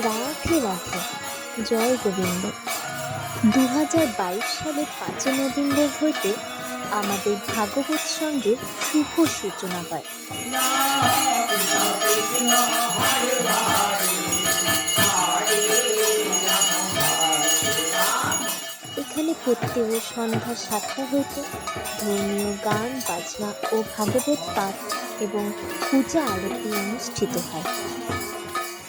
রাধে রাধে। জয় গোবিন্দ। দু হাজার বাইশ সালের পাঁচই নভেম্বর হইতে আমাদের ভাগবত সঙ্গের শুভ সূচনা হয়। এখানে প্রত্যেক সন্ধ্যা সাতটা হইতে ধর্মীয় গান, বাজনা ও ভাগবত পাঠ এবং পূজা আরতি অনুষ্ঠিত হয়।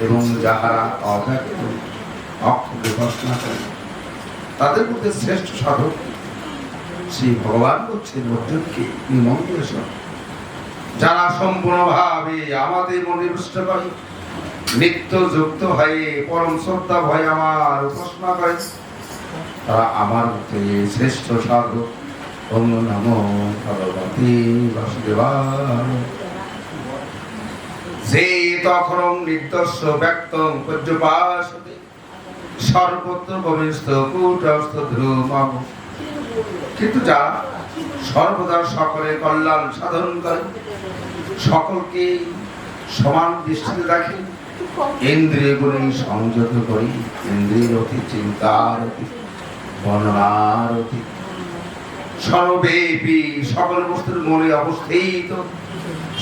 এবং যাহারা অব্যক্ত অক্ষর উপাসনা করেন তাদের মধ্যে শ্রেষ্ঠ সাধক শ্রী ভগবান বলছেন অর্জুনকে নিমন্ত্রণ। যারা সম্পূর্ণভাবে আমাদের মনে রুষ্ট করে, নিত্য যুক্ত হয়ে, পরম শ্রদ্ধা ভয়ে আমার উপাসনা করে, তারা আমার মতে শ্রেষ্ঠ সাধক। অন্য নাম ভগবতী বাসুদেবায়। যে তখন পর্যপাসতে সর্বত্র কূটস্থ কিন্তু যারা সর্বদা সকলের কল্যাণ সাধন করে, সকলকে সমান দৃষ্টিতে রাখে ইন্দ্রিয় গুণে সংযত করি, ইন্দ্রিয় অতি চিন্তার বর্ণনার অতি সর্বব্যাপী সকল বস্তুর মূলে অবস্থিত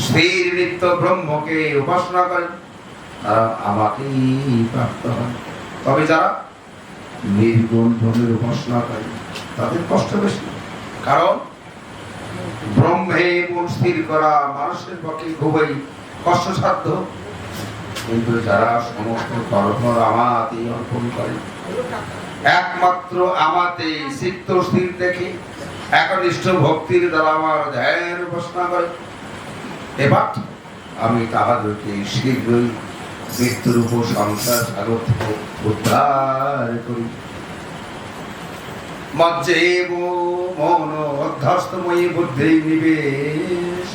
স্থির নিত্য ব্রহ্মকে উপাসনা করেন, তারা আমাকেই প্রাপ্ত হয়। তবে যারা নির্গুণ ব্রহ্মের উপাসনা করে তাদের কষ্ট বেশি। কারণ ব্রহ্মে মন স্থির করা মানুষের পক্ষে খুবই কষ্টসাধ্য। কিন্তু যারা সমস্ত কর্ম আমাতে অর্পণ করে একমাত্র আমাতে চিত্ত স্থির দেখে একনিষ্ঠ ভক্তির দ্বারা আমার ধ্যান উপাসনা করে এবার আমি তাহাদেরকে শীঘ্রই মৃত্যুর উপর সংসার সাগর থেকে উদ্ধার করি। মজ্জেব মন অধ্যস্তময়ী বুদ্ধি নিবেশ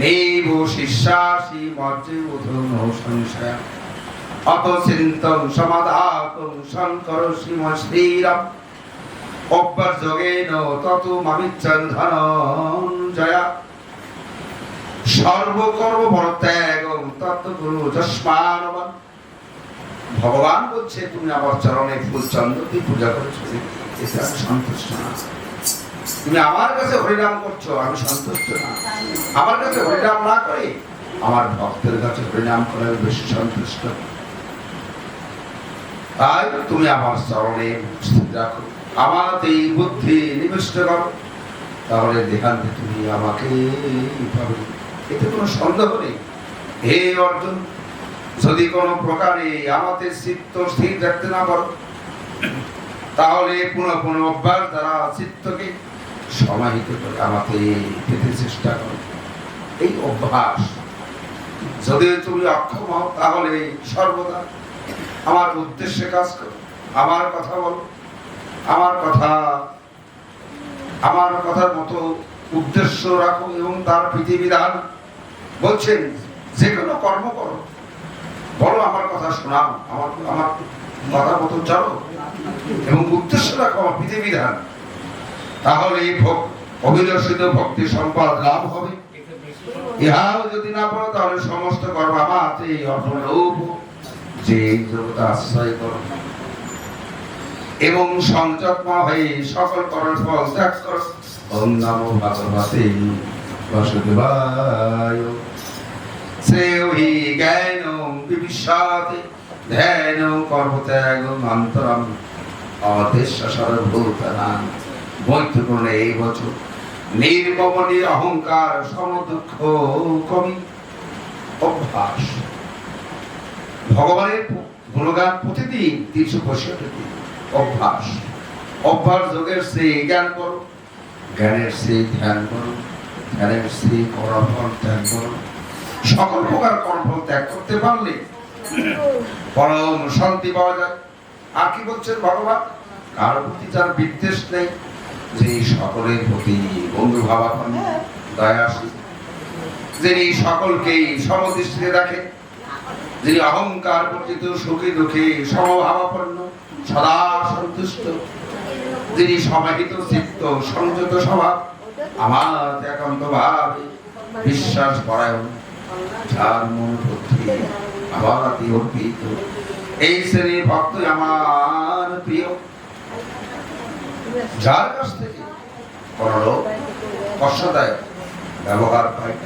নেব চিন্তন শঙ্কর শ্রীরাম। অভ্যর্যোগেন তত মামিচ্ছন ধনঞ্জয়া সর্বকর্ম পরত্যাগ তত্ত্বগুরু যস্মানবান ভগবান বলছে, তুমি আমার চরণে ফুল চন্দ্র দিয়ে পূজা করেছ আমি সন্তুষ্ট না। তুমি আমার কাছে হরিনাম করছ, আমি সন্তুষ্ট না। আমার কাছে হরিনাম না করে আমার ভক্তের কাছে হরিনাম করে বেশি সন্তুষ্ট তাই তুমি আমার চরণে রাখো। আমার এই বুদ্ধি নিবিষ্ট করো। তাহলে দেখান্তে তুমি আমাকে পাবে। এতে কোনো সন্দেহ নেই। হে অর্জুন, যদি কোনো প্রকারে আমাদের চিত্ত স্থির রাখতে না পারো, তাহলে পুনঃ পুনঃ অভ্যাস দ্বারা চিত্তকে সমাহিত করে আমাকে পেতে চেষ্টা করো। এই অভ্যাস যদি তুমি অক্ষম হও, তাহলে সর্বদা আমার উদ্দেশ্যে কাজ করো। আমার কথা বলো। আমার কথা, আমার কথার মতো উদ্দেশ্য রাখো এবং তার বিধিবিধান বলছেন যে কোনো কর্ম করো। বলো আমার কথা শোনাও। আমার আমার কথা মতো চলো এবং উদ্দেশ্য রাখো আমার বিধিবিধান তাহলে এই অভিলষিত ভক্তি সম্পদ লাভ হবে। ইহাও যদি না তাহলে সমস্ত কর্ম আমাতে অর্পণ যে জগৎ আশ্রয় করো। এবং সংযত্ন হয়ে সকল ত্যাগ করো। শ্রেয় হি জ্ঞানম বিবিশাতে ধ্যান কর্মত্যাগম অন্তরম অদেশ্য সর্বভূতানাং বৈদ্যপূর্ণ এই বছর নির্মমনি অহংকার সমদুঃখ কবি অভ্যাস। ভগবানের গুণগান প্রতিদিন তিনশো পঁয়ষট্টি দিন অভ্যাস। অভ্যাস যোগের সে জ্ঞান করো, জ্ঞানের সে ধ্যান করো। ধ্যানের সে কর্মফল ত্যাগ করো। সকল প্রকার কর্মফল ত্যাগ করতে পারলে পরম শান্তি পাওয়া যায়। আর কি বলছেন ভগবান? কার প্রতি যার বিদ্বেষ নেই? যে সকলের প্রতি বন্ধু ভাবাপন্ন দয়াশীল যিনি সকলকেই সমদৃষ্টিতে দেখেন, যিনি অহংকার বর্জিত, সুখী দুঃখী সমভাবাপন্ন, সদা সন্তুষ্ট, যিনি সমাহিত চিত্ত সংযত স্বভাব আমার একান্ত বিশ্বাস অর্পিত এই শ্রেণির ভক্ত আমার প্রিয়। যার কাছ থেকে কোন লোক কষ্টদায়ক ব্যবহার পায়,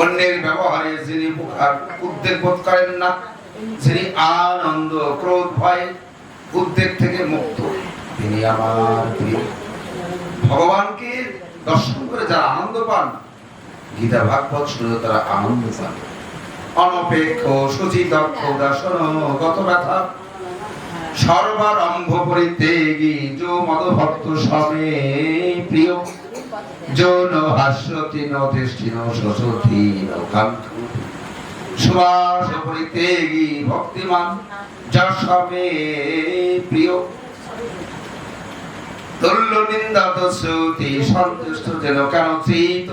অন্যের ব্যবহারে যিনি উদ্বেগ বোধ করেন না, যিনি আনন্দ, ক্রোধ, ভয় উদ্বেগ থেকে মুক্ত, তিনি আমার প্রিয়। ভগবানকে দর্শন করে যারা আনন্দ পান, গীতা ভাগবত শুনে তারা আনন্দ পান। অনপেক্ষ ব্যথা সর্বারম্ভ যো সবে প্রিয়। যৌন হাস্যতি সুবাস পরিত্যাগী, ভক্তিমান, যা প্রিয়। তুল্য নিন্দাত শ্রুতি, সন্তুষ্ট যেন কেন চিত?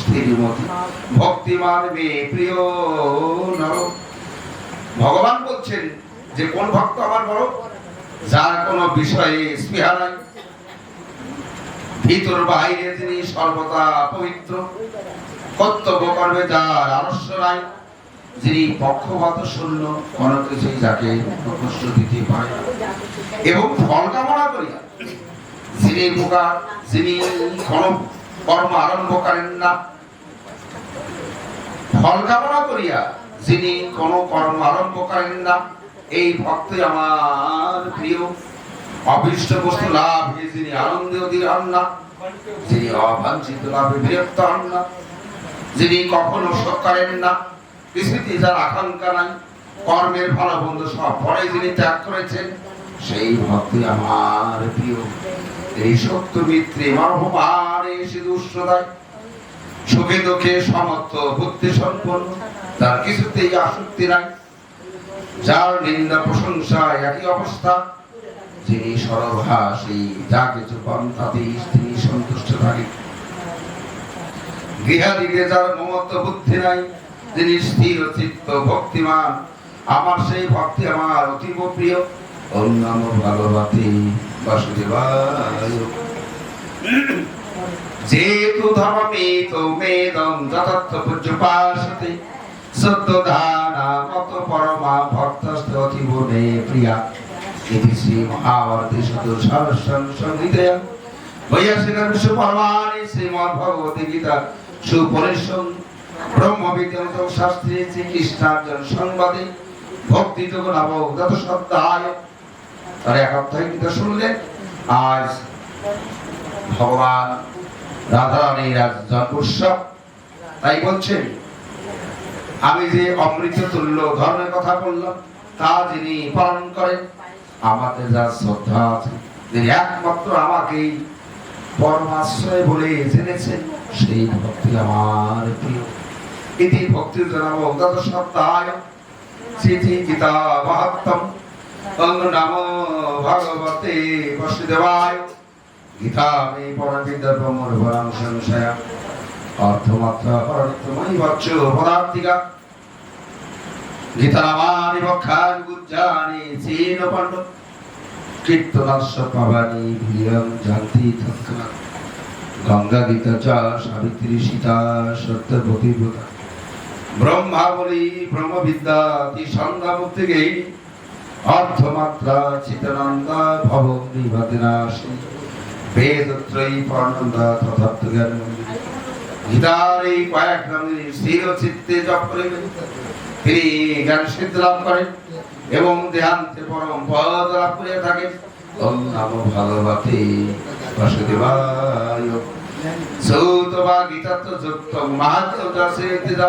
স্থিরমতি ভক্তিমান প্রিয় নর। ভগবান বলছেন যে, কোন ভক্ত আমার বড়? যার কোনো বিষয়ে স্পৃহা নাই। ভিতর বাইরে তিনি সর্বদা পবিত্র। কর্তব্য কর্মে যার আলস্য নাই। যিনি পক্ষপাত শূন্য কোনো কিছুই যাকে কষ্ট দিতে পারে এবং ফল কামনা করিয়া যিনি উপকার যিনি কর্ম আরম্ভ করেন না ফল কামনা করিয়া যিনি কোন কর্ম আরম্ভ করেন না, এই ভক্তই আমার প্রিয় অভীষ্ট বস্তু লাভ যিনি আনন্দে হন না, যিনি অবাঞ্ছিত লাভে বিরক্ত হন না, যিনি কখনো শোক করেন না পৃথিবীতে যার আকাঙ্ক্ষা নাই, কর্মের ভালো বন্ধু সব। পরে যিনি ত্যাগ করেছেন, সেই ভক্তি আমার প্রিয়। এই সত্য মিত্রে মানবমারে সে দুঃসদায়, সুখে দুঃখে সমর্থ বুদ্ধি সম্পন্ন। তার কিছুতেই আসক্তি নাই। যার নিন্দা প্রশংসা একই অবস্থা। যিনি সরভাসী যা কিছু পান তাতেই তিনি সন্তুষ্ট থাকে গৃহাদিকে যার মমত্ব বুদ্ধি নাই যিনি স্থির চিত্ত ভক্তিমান। আমার সেই ভক্তি আমার অতীব প্রিয়। অন্যান্য ভাগবতী বাসুদেবায়। যেতু ধর্মিত মেদম যথার্থ পূজ্যপাশতে সত্য ধানা কত পরমা ভক্তস্থ অতীব নে প্রিয়া। ইতি শ্রী মহাভারতী ভগবতী গীতা সুপরিশ্রম তাই বলছেন, আমি যে অমৃত তুল্য ধর্মের কথা বললাম, তা যিনি পালন করেন, আমাদের যা শ্রদ্ধা আছে, যিনি একমাত্র আমাকেই পরমাশ্রয় বলে জেনেছেন, সেই ভক্তি আমার প্রিয়। উদাত সপ্তায় গীতা মাহাত্ম অঙ্গ নাম ভগবতে বসুদেবায় গীতা মে পরবিদ্যা ভরাং সংশয়া অর্থমাত্রা বচ্চ পদার্থিকা গীতারামানি বক্ষান গুজ্জানি চীন পণ্ড কীর্তনাস্য পাবানি ভিয়ং জাতি তৎক্ষণাৎ গঙ্গা গীতা চ সাবিত্রী সীতা সত্যবতী ব্রতা ব্রহ্মাবলী, ব্রহ্মবিদ্যা তি সন্ধ্যা মুক্তি গেই অর্থমাত্রা চিতানন্দা ভব নিবাদিনাশী বেদত্রয়ী পর্ণন্দা তথার্থ জ্ঞান গীতার এই কয়েক নামে স্থির চিত্তে জপ করিবেন তিনি জ্ঞান সিদ্ধ লাভ করেন এবং দেহান্তে পরম পদ লাভ করিয়া থাকেন। ওম নমো ভগবতে বাসুদেবায়। সৌত বা গীতাত্ম যুক্ত মাহাত্ম দাসে দিদা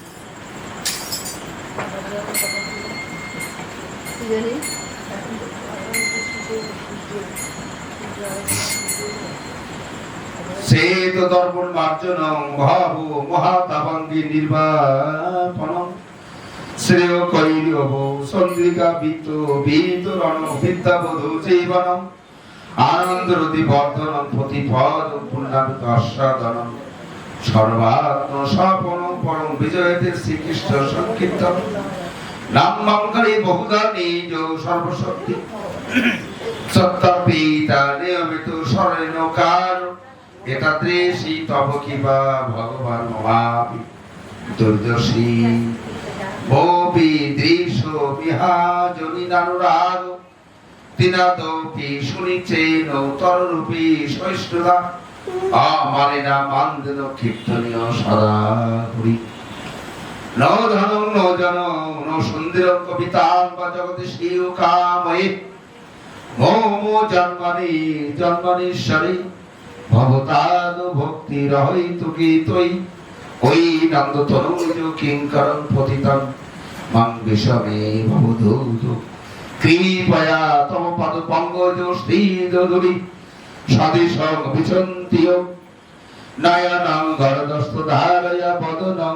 শ্বেত দর্পণ মার্জন ভাব নির্বাপন। শ্রেয় বিত বিতরণ বিদ্যাবোধ আনন্দরতি প্রতিপদ পুণ্যাবিত সর্বাত্ম স্বপন পরম বিজয়তে শ্রীকৃষ্ণ সংকীর্তন নাম মঙ্গলে বহুদা নিজ সর্বশক্তি। সত্তাপিতা নিয়মিত স্মরণ কার এতাদৃশী তব কিবা ভগবান মহাপি দুর্দশী ভবি দৃশ বিহাজনি নানুরাগ তিনাদপি শুনিছে নৌতর রূপী সহিষ্ণুতা। আমারে না মানদেন কীর্তনীয় সদা হরি। ন ধনং ন জনং ন সুন্দরং কবিতাং বা জগতে শিও কাময়ে মোমো ওই নন্দ তনুজ কিঙ্করং পতিতং পদ পঙ্গজ শ্রীদুরি সদিশং বিচন্তিয় নয়নং গরদস্ত ধারয়া বদনং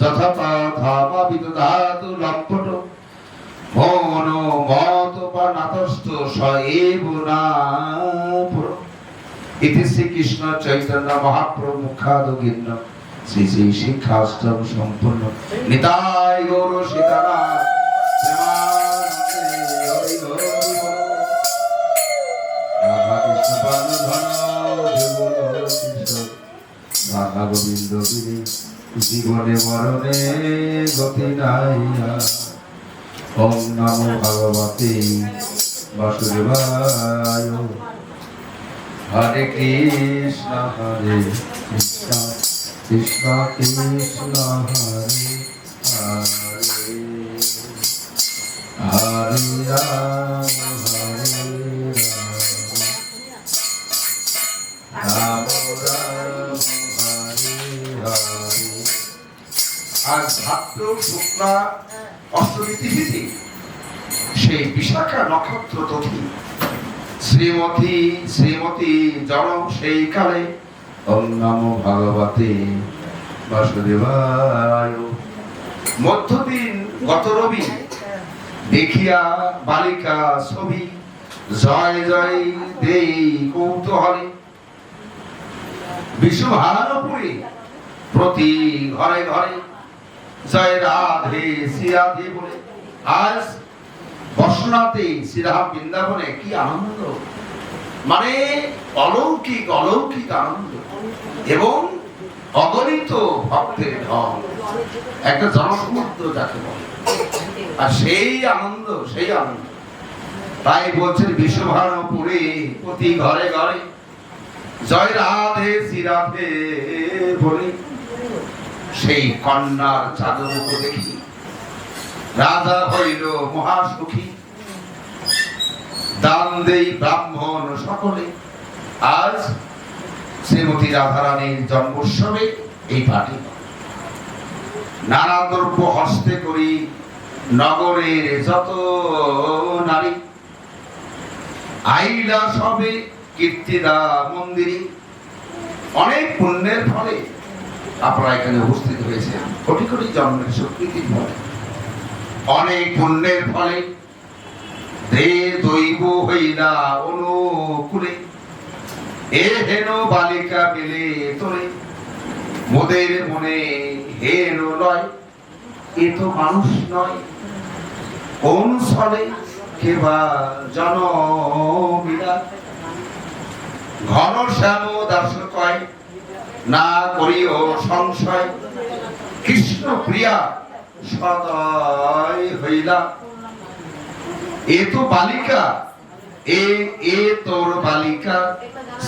যথা তথা পাবিত লম্পট মত বা নাতস্থ স না ইতি শ্রীকৃষ্ণ চৈতন্য মহাপ্রভু শ্রী শ্রী শিক্ষাষ্টম সম্পূর্ণ। নিতাই গৌর সীতারা রাধা গোবিন্দ গিরি। জীবনে মরণে গতি নাই আর। ওম নমো ভগবতে বাসুদেবায়। হরে কৃষ্ণ হরে কৃষ্ণ কৃষ্ণ কৃষ্ণ, হরে হরে। হরে রাম। আজ ভাদ্র শুক্লা অষ্টমী সেই বিশাখা নক্ষত্র তথি শ্রীমতী শ্রীমতী জনম সেই কালে। ওম নমো বাসুদেবায়। মধ্যদিন গত রবি, দেখিয়া বালিকা ছবি। জয় জয়, দেই কৌতূহলে। বিশ্বভারপুরে প্রতি ঘরে ঘরে রাধে বৃন্দাবনে কি আনন্দ? মানে অলৌকিক অলৌকিক আনন্দ। এবং অগণিত ভক্তের ঢল। একটা জনসমুদ্র যাকে বলে। আর সেই আনন্দ সেই আনন্দ। তাই বলছেন বিশ্বভারপুরে প্রতি ঘরে ঘরে, জয় রাধে শ্রীরাধে বলে। সেই কন্যার চাদর দেখি। রাজা হইল মহাসুখী। দান দেই ব্রাহ্মণ সকলে। আজ শ্রীমতী রাধারানীর জন্মোৎসবে এই পাটি নানা দ্রব্য হস্তে করি নগরের যত নারী। আইলা সবে কীর্তিদা মন্দিরে। অনেক পুণ্যের ফলে আপনারা এখানে উপস্থিত হয়েছে কোটি কোটি জন্মের স্বীকৃতির অনেক পুণ্যের ফলে দে দৈব হইলা অনুকূলে। এ হেন বালিকা পেলে তোরে মোদের মনে হেন লয়, এ তো মানুষ নয়। কোন ছলে কেবা জনমিলা। ঘন শ্যাম দাস কয় না করিও সংশয়। কৃষ্ণ প্রিয়া সদয় হইলা। এ তো বালিকা, এ এ তোর বালিকা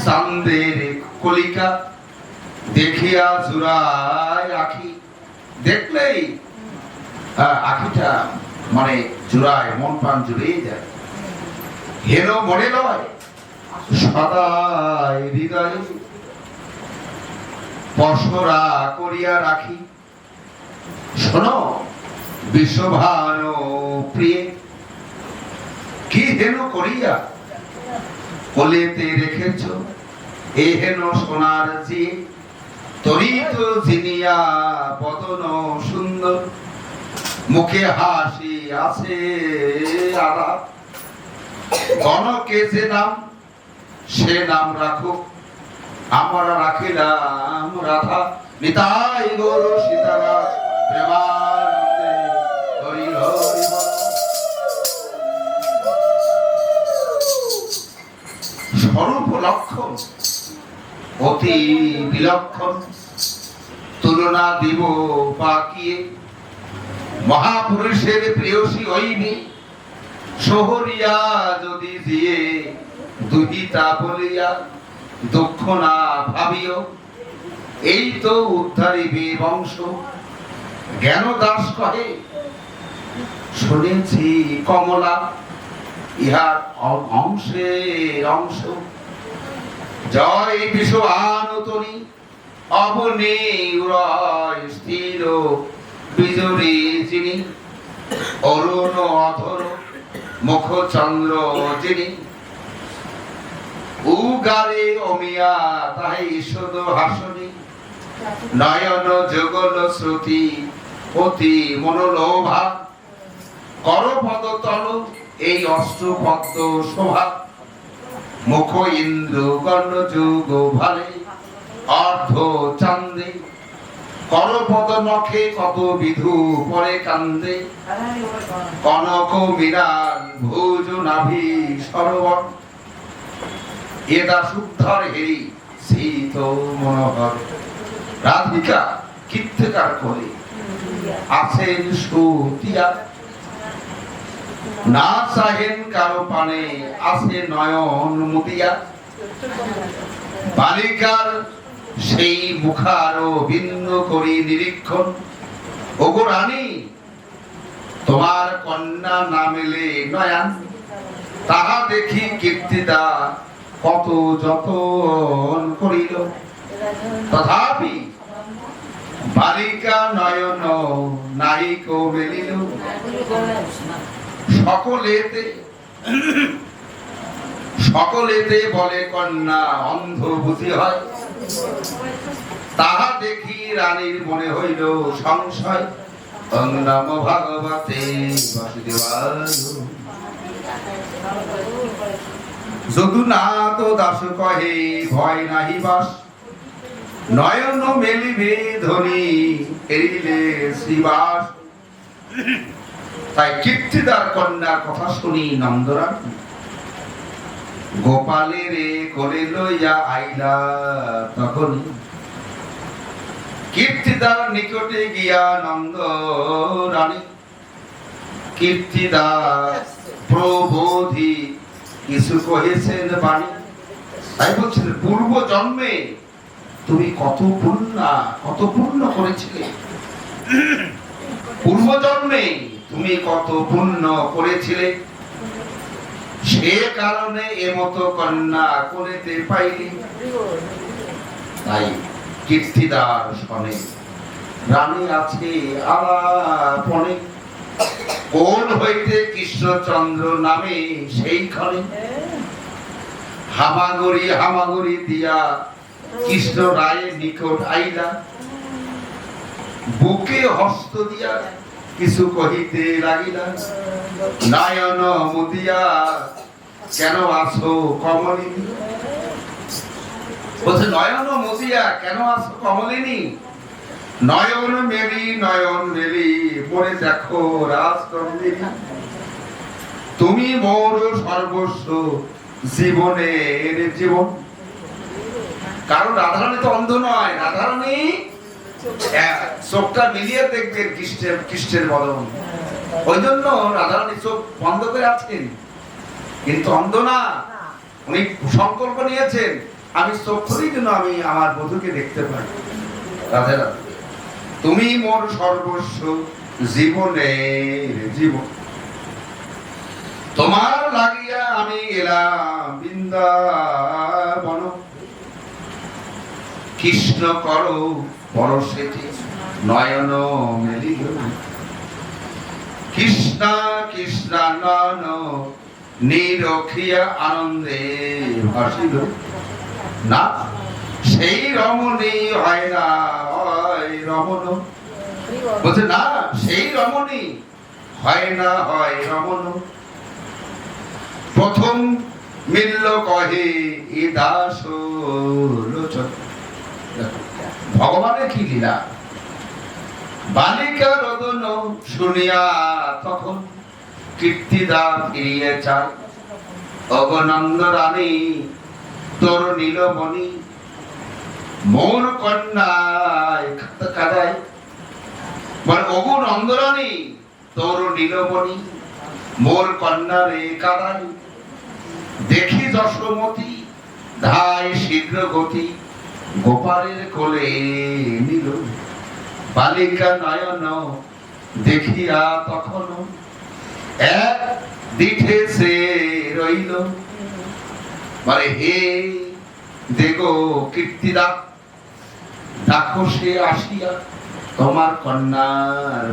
সান্দের কলিকা। দেখিয়া জুড়ায় আখি। দেখলেই আখিটা মানে জুড়ায়, মন প্রাণ জুড়েই যায়। হেন মনে নয় সদায় হৃদয়ে পশরা করিয়া রাখি। শোনো, বিশ্বভানু প্রিয়ে, কি হেন করিয়া কোলেতে রেখেছ? এ হেন সোনার যে তরিত জিনিয়া বদন সুন্দর। মুখে হাসি আছে আলাপ গণকে যে নাম, সে নাম রাখো আমরা রাখিলাম রাধা, নিতাই গৌর সীতারা প্রেমানন্দে স্বরূপ লক্ষণ, অতি বিলক্ষণ, তুলনা দিব পাকিয়ে। মহাপুরুষের প্রিয়সী হইনি শহরিয়া যদি দিয়ে দুহিতা বলিয়া দুঃখ না ভাবিও, এই তো উদ্ধারী উদ্ধারিবে বংশ জ্ঞান দাস কহে শুনেছি কমলা, ইহার অ- অংশের অংশ। জয় বিশ্ব আনতনী, অবনী উড়য় স্থির বিজরী যিনি অরুণ অধর মুখ চন্দ্র যিনি উগারে অমিয়া, তাই শুধু হাসনি। নয়ন যুগল শ্রুতি, অতি মনোলোভা। করপদ তল, এই অষ্টপদ্ম শোভা। মুখ ইন্দ্র কর্ণ যুগ ভালে, অর্ধ চান্দে। করপদ নখে কত বিধু পরে কান্দে। কনক মিরান ভোজ নাভি সরোবর। এদা শুদ্ধর হেরি শীত মনোহর। রাধিকা করে আছেন সুতিয়া। না চাহেন কারও পানে, আছে নয়ন মুদিয়া বালিকার সেই মুখারো ভিন্ন করি নিরীক্ষণ। ওগো রানী, তোমার কন্যা না মেলে নয়ান তাহা দেখি কীর্তিদা কত যতন করিল। তথাপি বালিকা নয়ন নায়িক মেলিল। সকলেতে সকলেতে বলে কন্যা, অন্ধ বুঝি হয়। তাহা দেখি রানীর মনে হইল সংশয়। ওং নম ভগবতে বাসুদেবায় যদুনাথ দাস কহে, ভয় নাহি বাস। নয়ন মেলিবে ধনী এরিলে শ্রীবাস। তাই কীর্তিদার কন্যার কথা শুনি নন্দরান গোপালের করে লইয়া আইলা তখন কীর্তিদার নিকটে গিয়া নন্দ রানী কীর্তিদার প্রবোধি কিছু কহেছেন বাণী, তাই বলছেন, পূর্ব জন্মে তুমি কত পুণ্য কত পুণ্য করেছিলে। পূর্ব জন্মে তুমি কত পুণ্য করেছিলে। সে কারণে এ মতো কন্যা করিতে পাইলি। তাই কীর্তিদার শনে, রানী আছে আলাপনে কোন হইতে কৃষ্ণচন্দ্র নামে সেইখানে হামাগুড়ি হামাগুড়ি দিয়া কৃষ্ণ রায়ের নিকট আইলা। বুকে হস্ত দিয়া কিছু কহিতে লাগিলা। নায়ন মুদিয়া, কেন আসো কমলিনী? বলছে, নয়ন মুদিয়া, কেন আসো কমলিনী? নয়ন মেলি নয়ন মেলি পরে দেখো রাজকন্দিনী তুমি মোর সর্বস্ব জীবনের জীবন। কারণ রাধারানী তো অন্ধ নয় রাধারানী হ্যাঁ, চোখটা মিলিয়ে দেখবেন কৃষ্ণের কৃষ্ণের বদন ওই জন্য রাধারানী চোখ বন্ধ করে আছেন। কিন্তু অন্ধ না। উনি সংকল্প নিয়েছেন আমি চোখ খুলেই যেন আমি আমার বধূকে দেখতে পাই। রাধে। তুমি মোর সর্বস্ব জীবনের জীবন। তোমার লাগিয়া আমি এলাম বৃন্দাবন। কৃষ্ণ করো পরশেটি নয়ন মেলিল। কৃষ্ণ কৃষ্ণ নয়ন, নিরখিয়া আনন্দে ভাসিল। না সেই রমণী হয় না, হয় রমণ। বলছে, না, সেই রমণী হয় না, হয় রমণ। প্রথম মিলল কহে, এ দাস লোচন ভগবানের কি লীলা? বালিকা রদন শুনিয়া তখন কীর্তিদা ফিরিয়ে চায় অবনন্দ রানী, তোর নীলমণি মোর কন্যায় কাদায়। মানে তোর নীলমণি মোর কন্যা রে কাদাই দেখি যশোমতি, ধায় শীঘ্র গতি গোপালের কোলে নিল। বালিকা নয়ন দেখিয়া তখন এক দিঠে সে রইল। মানে হে দেখো কীর্তিদা দেখো সে আসিয়া তোমার কন্যার